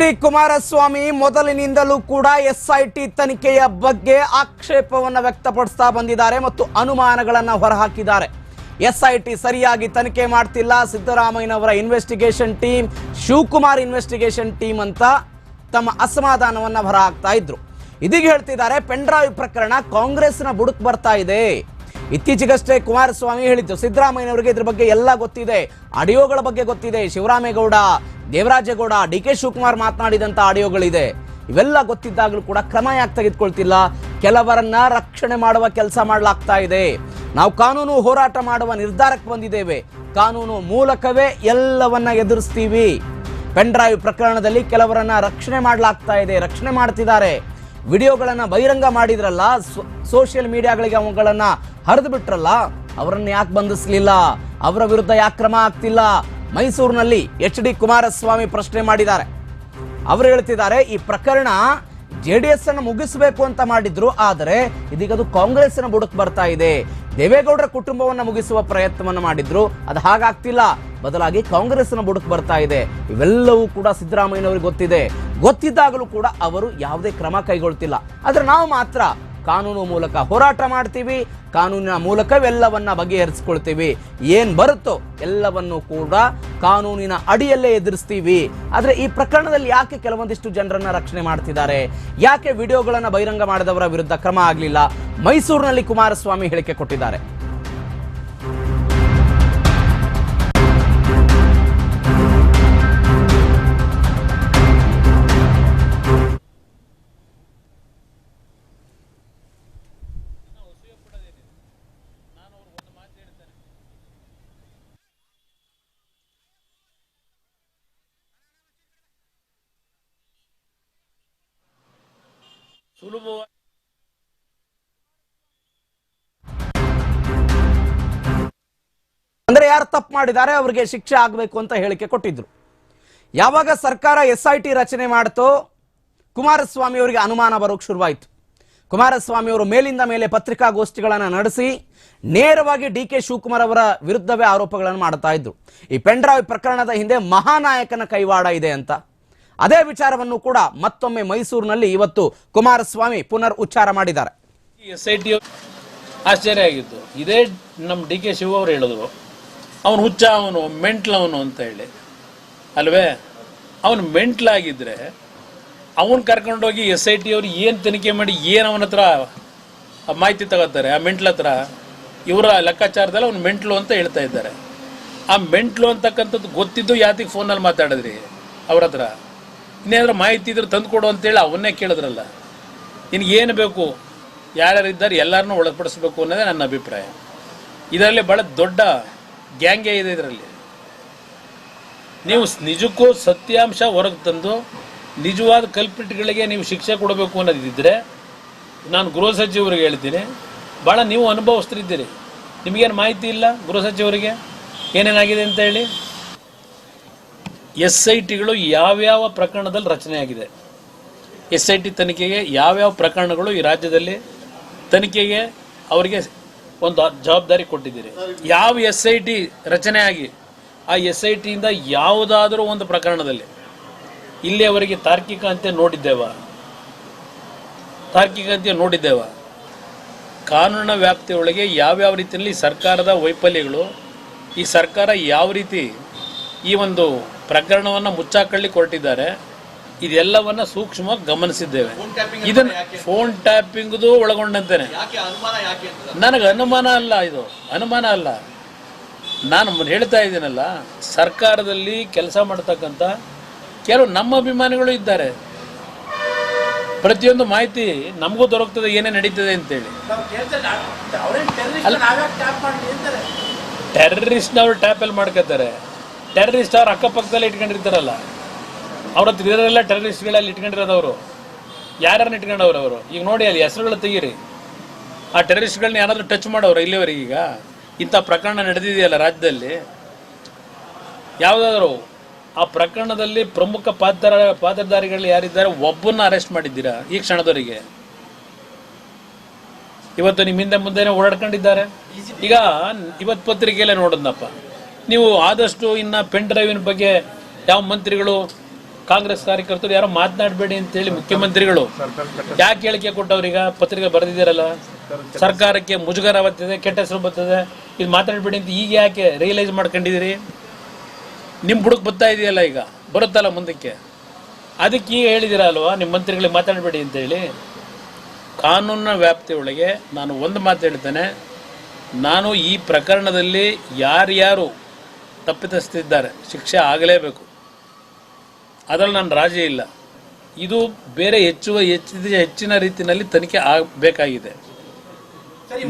D Kumaraswamy ಮೊದಲಿನಿಂದಲೂ ಕೂಡ SIT ತನಿಖೆಯ ಬಗ್ಗೆ ಆಕ್ಷೇಪವನ್ನು ವ್ಯಕ್ತಪಡಿಸ್ತಾ ಬಂದಿದ್ದಾರೆ ಮತ್ತು ಅನುಮಾನಗಳನ್ನ ಹೊರಹಾಕಿದ್ದಾರೆ. ಎಸ್ಐಟಿ ಸರಿಯಾಗಿ ತನಿಖೆ ಮಾಡ್ತಿಲ್ಲ. ಸಿದ್ದರಾಮಯ್ಯನವರ investigation team Shivakumar investigation team ಅಂತ ತಮ್ಮ ಅಸಮಾಧಾನವನ್ನು ಹೊರಹಾಕ್ತಾ ಇದ್ರು. ಇದೀಗ ಹೇಳ್ತಿದ್ದಾರೆ ಪೆಂಡ್ರಾಯ್ ಪ್ರಕರಣ ಕಾಂಗ್ರೆಸ್ನ ಬುಡಕ್ ಬರ್ತಾ ಇದೆ. ಇತ್ತೀಚೆಗಷ್ಟೇ ಕುಮಾರಸ್ವಾಮಿ ಹೇಳಿದ್ದು, ಸಿದ್ದರಾಮಯ್ಯನವರಿಗೆ ಇದ್ರ ಬಗ್ಗೆ ಎಲ್ಲ ಗೊತ್ತಿದೆ. ಆಡಿಯೋಗಳ ಬಗ್ಗೆ ಗೊತ್ತಿದೆ. ಶಿವರಾಮೇಗೌಡ ದೇವರಾಜೇಗೌಡ ಡಿ ಕೆ ಶಿವಕುಮಾರ್ ಮಾತನಾಡಿದಂತ ಆಡಿಯೋಗಳಿದೆ. ಇವೆಲ್ಲ ಗೊತ್ತಿದ್ದಾಗಲೂ ಕೂಡ ಕ್ರಮ ಯಾಕೆ ತೆಗೆದುಕೊಳ್ತಿಲ್ಲ? ಕೆಲವರನ್ನ ರಕ್ಷಣೆ ಮಾಡುವ ಕೆಲಸ ಮಾಡಲಾಗ್ತಾ ಇದೆ. ನಾವು ಕಾನೂನು ಹೋರಾಟ ಮಾಡುವ ನಿರ್ಧಾರಕ್ಕೆ ಬಂದಿದ್ದೇವೆ. ಕಾನೂನು ಮೂಲಕವೇ ಎಲ್ಲವನ್ನ ಎದುರಿಸ್ತೀವಿ. ಪೆನ್ಡ್ರೈವ್ ಪ್ರಕರಣದಲ್ಲಿ ಕೆಲವರನ್ನ ರಕ್ಷಣೆ ಮಾಡಲಾಗ್ತಾ ಇದೆ, ರಕ್ಷಣೆ ಮಾಡ್ತಿದ್ದಾರೆ. ವಿಡಿಯೋಗಳನ್ನ ಬಹಿರಂಗ ಮಾಡಿದ್ರಲ್ಲ ಸೋಷಿಯಲ್ ಮೀಡಿಯಾಗಳಿಗೆ ಅವುಗಳನ್ನ ಹರಿದು ಬಿಟ್ರಲ್ಲ ಅವರನ್ನು ಯಾಕೆ ಬಂಧಿಸ್ಲಿಲ್ಲ? ಅವರ ವಿರುದ್ಧ ಯಾಕೆ ಕ್ರಮ ಆಗ್ತಿಲ್ಲ ಮೈಸೂರಿನಲ್ಲಿ ಎಚ್ ಡಿ ಕುಮಾರಸ್ವಾಮಿ ಪ್ರಶ್ನೆ ಮಾಡಿದ್ದಾರೆ. ಅವರು ಹೇಳ್ತಿದ್ದಾರೆ, ಈ ಪ್ರಕರಣ ಜೆ ಡಿ ಎಸ್ ಅನ್ನು ಮುಗಿಸಬೇಕು ಅಂತ ಮಾಡಿದ್ರು, ಆದರೆ ಇದೀಗ ಅದು ಕಾಂಗ್ರೆಸ್ನ ಬುಡಕ್ ಬರ್ತಾ ಇದೆ. ದೇವೇಗೌಡರ ಕುಟುಂಬವನ್ನ ಮುಗಿಸುವ ಪ್ರಯತ್ನವನ್ನು ಮಾಡಿದ್ರು, ಅದು ಹಾಗಾಗ್ತಿಲ್ಲ. ಬದಲಾಗಿ ಕಾಂಗ್ರೆಸ್ನ ಬುಡಕ್ ಬರ್ತಾ ಇದೆ. ಇವೆಲ್ಲವೂ ಕೂಡ ಸಿದ್ದರಾಮಯ್ಯನವರಿಗೆ ಗೊತ್ತಿದೆ. ಗೊತ್ತಿದ್ದಾಗಲೂ ಕೂಡ ಅವರು ಯಾವುದೇ ಕ್ರಮ ಕೈಗೊಳ್ತಿಲ್ಲ. ಆದರೆ ನಾವು ಮಾತ್ರ ಕಾನೂನು ಮೂಲಕ ಹೋರಾಟ ಮಾಡ್ತೀವಿ, ಕಾನೂನಿನ ಮೂಲಕವೆಲ್ಲವನ್ನ ಬಗೆಹರಿಸ್ಕೊಳ್ತೀವಿ. ಏನ್ ಬರುತ್ತೋ ಎಲ್ಲವನ್ನು ಕೂಡ ಕಾನೂನಿನ ಅಡಿಯಲ್ಲೇ ಎದುರಿಸ್ತೀವಿ. ಆದ್ರೆ ಈ ಪ್ರಕರಣದಲ್ಲಿ ಯಾಕೆ ಕೆಲವೊಂದಿಷ್ಟು ಜನರನ್ನ ರಕ್ಷಣೆ ಮಾಡ್ತಿದ್ದಾರೆ? ಯಾಕೆ ವಿಡಿಯೋಗಳನ್ನ ಬಹಿರಂಗ ಮಾಡಿದವರ ವಿರುದ್ಧ ಕ್ರಮ ಆಗಲಿಲ್ಲ? ಮೈಸೂರಿನಲ್ಲಿ ಕುಮಾರಸ್ವಾಮಿ ಹೇಳಿಕೆ ಕೊಟ್ಟಿದ್ದಾರೆ. ಸುಲಭವಾಗಿ. ಅಂದ್ರೆ ಯಾರು ತಪ್ಪು ಮಾಡಿದ್ದಾರೆ, ಅವರಿಗೆ ಶಿಕ್ಷೆ ಆಗಬೇಕು ಅಂತ ಹೇಳಿಕೆ ಕೊಟ್ಟಿದ್ರು. ಯಾವಾಗ ಸರ್ಕಾರ ಎಸ್ ಐ ಟಿ ರಚನೆ ಮಾಡ್ತೋ, ಕುಮಾರಸ್ವಾಮಿ ಅವರಿಗೆ ಅನುಮಾನ ಬರೋಕೆ ಶುರುವಾಯಿತು. ಕುಮಾರಸ್ವಾಮಿ ಅವರು ಮೇಲಿಂದ ಮೇಲೆ ಪತ್ರಿಕಾಗೋಷ್ಠಿಗಳನ್ನು ನಡೆಸಿ, ನೇರವಾಗಿ ಡಿ ಕೆ ಶಿವಕುಮಾರ್ ಅವರ ವಿರುದ್ಧವೇ ಆರೋಪಗಳನ್ನು ಮಾಡ್ತಾ ಇದ್ರು. ಈ ಪೆಂಡ್ರಾವ್ ಪ್ರಕರಣದ ಹಿಂದೆ ಮಹಾನಾಯಕನ ಕೈವಾಡ ಇದೆ ಅಂತ. ಅದೇ ವಿಚಾರವನ್ನು ಕೂಡ ಮತ್ತೊಮ್ಮೆ ಮೈಸೂರಿನಲ್ಲಿ ಇವತ್ತು ಕುಮಾರಸ್ವಾಮಿ ಪುನರ್ ಉಚ್ಚಾರ ಮಾಡಿದ್ದಾರೆ. ಎಸ್ ಆಶ್ಚರ್ಯ ಆಗಿತ್ತು ಇದೇ ನಮ್ಮ ಡಿ ಕೆ ಶಿವ ಅವರು ಹೇಳಿದ್ರು. ಅವನು ಹುಚ್ಚ ಅವನು ಮೆಂಟ್ಲವನು ಅಂತ ಹೇಳಿ. ಅಲ್ವೇ? ಅವನು ಮೆಂಟ್ಲಾಗಿದ್ರೆ ಅವನು ಕರ್ಕೊಂಡೋಗಿ ಎಸ್ ಐ ಟಿ ಅವರು ಏನು ತನಿಖೆ ಮಾಡಿ ಏನು ಅವನ ಹತ್ರ ಮಾಹಿತಿ ತಗೋತಾರೆ? ಆ ಮೆಂಟ್ಲ ಹತ್ರ? ಇವರ ಲೆಕ್ಕಾಚಾರದಲ್ಲಿ ಅವನು ಮೆಂಟ್ಲು ಅಂತ ಹೇಳ್ತಾ ಇದ್ದಾರೆ. ಆ ಮೆಂಟ್ಲು ಅಂತಕ್ಕಂಥದ್ದು ಗೊತ್ತಿದ್ದು ಯಾತಿಗೆ ಫೋನಲ್ಲಿ ಮಾತಾಡಿದ್ರಿ? ಅವ್ರ ಹತ್ರ? ಇನ್ನೇನಾದ್ರೂ ಮಾಹಿತಿ ಇದ್ರೆ ತಂದು ಕೊಡು ಅಂತೇಳಿ ಅವನ್ನೇ ಕೇಳಿದ್ರಲ್ಲ. ಏನು ಬೇಕು? ಯಾರ್ಯಾರು ಇದ್ದಾರೆ ಎಲ್ಲರನ್ನೂ ಒಳಪಡಿಸ್ಬೇಕು ಅನ್ನೋದೇ ನನ್ನ ಅಭಿಪ್ರಾಯ. ಇದರಲ್ಲಿ ಭಾಳ ದೊಡ್ಡ ಗ್ಯಾಂಗೇ ಇದೆ ಇದರಲ್ಲಿ. ನೀವು ನಿಜಕ್ಕೂ ಸತ್ಯಾಂಶ ಹೊರಗೆ ತಂದು ನಿಜವಾದ ಕಲ್ಪಿಟ್ಗಳಿಗೆ ನೀವು ಶಿಕ್ಷೆ ಕೊಡಬೇಕು ಅನ್ನೋದಿದ್ದರೆ ನಾನು ಗೃಹ ಸಚಿವರಿಗೆ ಹೇಳ್ತೀನಿ. ಭಾಳ ನೀವು ಅನುಭವಿಸ್ತಿದ್ದೀರಿ ನಿಮಗೇನು ಮಾಹಿತಿ ಇಲ್ಲ ಗೃಹ ಸಚಿವರಿಗೆ? ಏನೇನಾಗಿದೆ ಅಂತ ಹೇಳಿ? ಎಸ್ ಐ ಟಿಗಳು ಯಾವ್ಯಾವ ಪ್ರಕರಣದಲ್ಲಿ ರಚನೆಯಾಗಿದೆ? ಎಸ್ ಐ ಟಿ ತನಿಖೆಗೆ ಯಾವ್ಯಾವ ಪ್ರಕರಣಗಳು ಈ ರಾಜ್ಯದಲ್ಲಿ ತನಿಖೆಗೆ ಅವರಿಗೆ ಒಂದು ಜವಾಬ್ದಾರಿ ಕೊಟ್ಟಿದ್ದೀರಿ? ಯಾವ ಎಸ್ ಐ ಟಿ ರಚನೆ ಆಗಿ ಆ ಎಸ್ ಐ ಟಿಯಿಂದ ಯಾವುದಾದರೂ ಒಂದು ಪ್ರಕರಣದಲ್ಲಿ ಇಲ್ಲಿಯವರೆಗೆ ತಾರ್ಕಿಕ ಅಂತ್ಯ ನೋಡಿದ್ದೇವ? ತಾರ್ಕಿಕ ಅಂತ್ಯ ನೋಡಿದ್ದೇವ? ಕಾನೂನಿನ ವ್ಯಾಪ್ತಿಯೊಳಗೆ ಯಾವ್ಯಾವ ರೀತಿಯಲ್ಲಿ ಸರ್ಕಾರದ ವೈಫಲ್ಯಗಳು, ಈ ಸರ್ಕಾರ ಯಾವ ರೀತಿ ಈ ಒಂದು ಪ್ರಕರಣವನ್ನು ಮುಚ್ಚಾಕಳ್ಳಿ ಕೊರಟಿದ್ದಾರೆ. ಇದೆಲ್ಲವನ್ನ ಸೂಕ್ಷ್ಮವಾಗಿ ಗಮನಿಸಿದ್ದೇವೆ. ಇದನ್ನು ಫೋನ್ ಟ್ಯಾಪಿಂಗ್ದು ಒಳಗೊಂಡಂತೇನೆ. ನನಗೆ ಅನುಮಾನ ಅಲ್ಲ ಇದು. ಅನುಮಾನ ಅಲ್ಲ. ನಾನು ಹೇಳ್ತಾ ಇದ್ದೀನಲ್ಲ ಸರ್ಕಾರದಲ್ಲಿ ಕೆಲಸ ಮಾಡ್ತಕ್ಕಂಥ ಕೆಲವು ನಮ್ಮ ಅಭಿಮಾನಿಗಳು ಇದ್ದಾರೆ. ಪ್ರತಿಯೊಂದು ಮಾಹಿತಿ ನಮಗೂ ದೊರಕ್ತದೆ ಏನೇ ನಡೀತದೆ ಅಂತೇಳಿ. ಟೆರರಿಸ್ಟ್ ಅವ್ರು ಟ್ಯಾಪಲ್ಲಿ ಮಾಡ್ಕೋತಾರೆ. ಟೆರರಿಸ್ಟ್ ಅವ್ರ ಅಕ್ಕಪಕ್ಕದಲ್ಲಿ ಇಟ್ಕೊಂಡಿರ್ತಾರಲ್ಲ. ಅವ್ರ ಹತ್ರ ಇರೋರೆಲ್ಲ ಟೆರರಿಸ್ಟ್ಗಳಲ್ಲಿ ಇಟ್ಕೊಂಡಿರೋದು ಅವರು ಯಾರ್ಯಾರನ್ನ ಇಟ್ಕೊಂಡವ್ರು ಅವರು? ಈಗ ನೋಡಿ ಅಲ್ಲಿ ಹೆಸರುಗಳು ತೆಗೀರಿ. ಆ ಟೆರರಿಸ್ಟ್ಗಳನ್ನ ಯಾರಾದರೂ ಟಚ್ ಮಾಡೋರು ಇಲ್ಲಿವರೆಗೆ ಈಗ? ಇಂಥ ಪ್ರಕರಣ ನಡೆದಿದೆಯಲ್ಲ ರಾಜ್ಯದಲ್ಲಿ? ಯಾವುದಾದ್ರು ಆ ಪ್ರಕರಣದಲ್ಲಿ ಪ್ರಮುಖ ಪಾತ್ರ ಪಾತ್ರಧಾರಿಗಳು ಯಾರಿದ್ದಾರೆ ಒಬ್ಬನ್ನ ಅರೆಸ್ಟ್ ಮಾಡಿದ್ದೀರಾ ಈ ಕ್ಷಣದವರಿಗೆ? ಇವತ್ತು ನಿಮ್ಮ ಹಿಂದೆ ಮುಂದೆನೆ ಓಡಾಡ್ಕೊಂಡಿದ್ದಾರೆ. ಈಗ ಇವತ್ತು ಪತ್ರಿಕೆಯಲ್ಲೇ ನೋಡೋದಪ್ಪ ನೀವು ಆದಷ್ಟು ಇನ್ನು ಪೆನ್ ಡ್ರೈವಿನ ಬಗ್ಗೆ ಯಾವ ಮಂತ್ರಿಗಳು, ಕಾಂಗ್ರೆಸ್ ಕಾರ್ಯಕರ್ತರು ಯಾರೋ ಮಾತನಾಡಬೇಡಿ ಅಂತೇಳಿ ಮುಖ್ಯಮಂತ್ರಿಗಳು. ಯಾಕೆ ಹೇಳಿಕೆ ಕೊಟ್ಟವ್ರೀಗ ಪತ್ರಿಕೆ ಬರೆದಿದ್ದೀರಲ್ಲ. ಸರ್ಕಾರಕ್ಕೆ ಮುಜುಗರ ಬರ್ತದೆ ಕೆಟ್ಟ ಹೆಸರು ಬರ್ತದೆ. ಇದು ಮಾತಾಡಬೇಡಿ ಅಂತ ಈಗ ಯಾಕೆ ರಿಯಲೈಸ್ ಮಾಡ್ಕೊಂಡಿದ್ದೀರಿ? ನಿಮ್ಮ ಬುಡಕ್ ಬರ್ತಾ ಇದೆಯಲ್ಲ ಈಗ? ಬರುತ್ತಲ್ಲ ಮುಂದಕ್ಕೆ. ಅದಕ್ಕೆ ಈಗ ಹೇಳಿದಿರಾ ಅಲ್ವಾ? ನಿಮ್ಮ ಮಂತ್ರಿಗಳಿಗೆ ಮಾತಾಡಬೇಡಿ ಅಂತೇಳಿ ಕಾನೂನಿನ ವ್ಯಾಪ್ತಿಯೊಳಗೆ ನಾನು ಒಂದು ಮಾತು ಹೇಳ್ತೇನೆ. ನಾನು ಈ ಪ್ರಕರಣದಲ್ಲಿ ಯಾರ್ಯಾರು ತಪ್ಪಿತಸ್ಥಿದ್ದಾರೆ, ಶಿಕ್ಷೆ ಆಗಲೇಬೇಕು. ಅದರಲ್ಲಿ ನಾನು ರಾಜಿ ಇಲ್ಲ. ಇದು ಬೇರೆ ಹೆಚ್ಚುವ ಹೆಚ್ಚಿದ ಹೆಚ್ಚಿನ ರೀತಿಯಲ್ಲಿ ತನಿಖೆ ಆಗಬೇಕಾಗಿದೆ.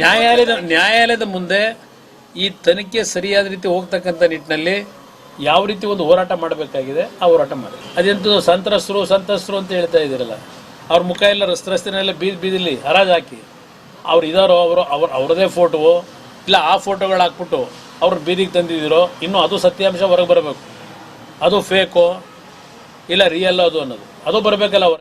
ನ್ಯಾಯಾಲಯದ ನ್ಯಾಯಾಲಯದ ಮುಂದೆ ಈ ತನಿಖೆ ಸರಿಯಾದ ರೀತಿ ಹೋಗ್ತಕ್ಕಂಥ ನಿಟ್ಟಿನಲ್ಲಿ ಯಾವ ರೀತಿ ಒಂದು ಹೋರಾಟ ಮಾಡಬೇಕಾಗಿದೆ, ಆ ಹೋರಾಟ ಮಾಡಿ. ಅದೆಂತೂ ಸಂತ್ರಸ್ತರು ಸಂತ್ರಸ್ತರು ಅಂತ ಹೇಳ್ತಾ ಇದ್ದೀರಲ್ಲ, ಅವ್ರ ಮುಖ ಎಲ್ಲ ರಸ್ತೆ ಬೀದಿ ಬೀದಿಲಿ ಹರಾಜು ಹಾಕಿ ಅವ್ರು ಇದಾರೋ, ಅವರು, ಅವ್ರ, ಅವ್ರದೇ ಫೋಟೋ ಇಲ್ಲ ಆ ಫೋಟೋಗಳು ಹಾಕ್ಬಿಟ್ಟು ಅವ್ರ ಬೀದಿಗೆ ತಂದಿದ್ದೀರೋ, ಇನ್ನೂ ಅದು ಸತ್ಯಾಂಶ ಹೊರಗೆ ಬರಬೇಕು. ಅದು ಫೇಕೋ ಇಲ್ಲ ರಿಯಲ್ ಅದು ಅನ್ನೋದು. ಅದು ಬರಬೇಕಲ್ಲ ಅವ್ರ